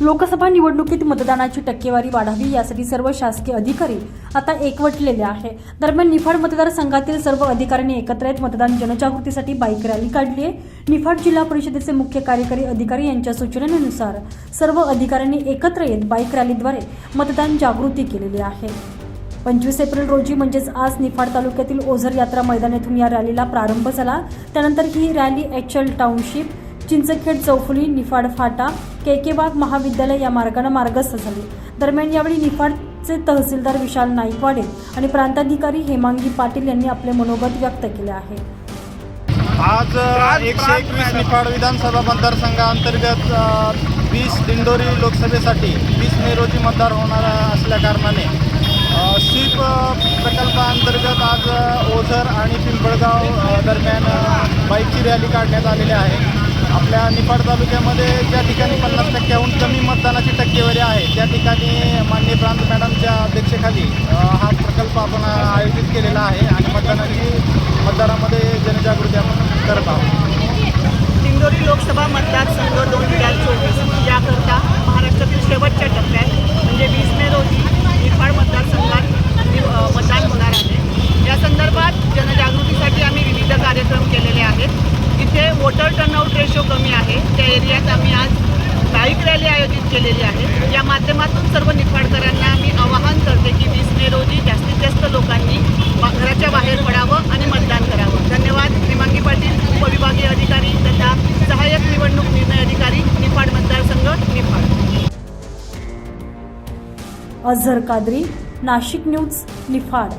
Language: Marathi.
लोकसभा निवडणुकीत मतदानाची टक्केवारी वाढावी यासाठी सर्व शासकीय अधिकारी आता एकवटलेले आहे. दरम्यान निफाड मतदारसंघातील सर्व अधिकाऱ्यांनी एकत्र येत मतदान जनजागृतीसाठी बाईक रॅली काढली आहे. निफाड जिल्हा परिषदेचे मुख्य कार्यकारी अधिकारी यांच्या सूचनेनुसार सर्व अधिकाऱ्यांनी एकत्र येत बाईक रॅलीद्वारे मतदान जागृती केलेली आहे. पंचवीस एप्रिल रोजी म्हणजेच आज निफाड तालुक्यातील ओझर यात्रा मैदान येथून या रॅलीला प्रारंभ झाला. त्यानंतर ही rally H L township Chinchkhed चौफुली Niphad फाटा केकेबाग महाविद्यालय या मार्गाने मार्गस्थ झाले. दरम्यान यावेळी निफाडचे तहसीलदार विशाल नाईकवाडे आणि प्रांताधिकारी हेमांगी पाटील यांनी आपले मनोगत व्यक्त केले आहे. आज एकशे एकवीस निफाड विधानसभा मतदारसंघाअंतर्गत वीस दिंडोरी लोकसभेसाठी वीस मे रोजी मतदार होणार असल्या कारणाने स्वीप प्रकल्पाअंतर्गत आज ओझर आणि पिंपळगाव दरम्यान बाईकची रॅली काढण्यात आलेली आहे. आपल्या निफाड तालुक्यामध्ये ज्या ठिकाणी पन्नास टक्क्याहून कमी मतदानाची टक्केवारी आहे त्या ठिकाणी माननीय प्रांत मॅडमच्या अध्यक्षेखाली हा प्रकल्प आपण आयोजित केलेला आहे आणि मतदानाची मतदानामध्ये जनजागृती आपण करत आहोत. दिंडोरी लोकसभा मतदारसंघ दोन हजार चोवीस याकरता महाराष्ट्रातील शेवटच्या टप्प्यात म्हणजे वीस मे रोजी निफाड मतदारसंघात नि- अ, मतदान होणार आहे या संदर्भात जनजागृतीसाठी आम्ही विविध कार्यक्रम केलेले आहेत इथे वोटर टर्नआउट रेशो कमी आहे त्या एरियात आम्ही आज बाईक रॅली आयोजित केलेली आहे. या माध्यमातून सर्व निफाडकरांना मी आवाहन करते की वीस मे रोजी जास्तीत जास्त लोकांनी घराच्या बाहेर पडावं आणि मतदान करावं. धन्यवाद. श्रीमांगी पाटील उपविभागीय अधिकारी तथा सहाय्यक निवडणूक निर्णय अधिकारी निफाड मतदारसंघ निफाड. अझर कादरी नाशिक न्यूज निफाड.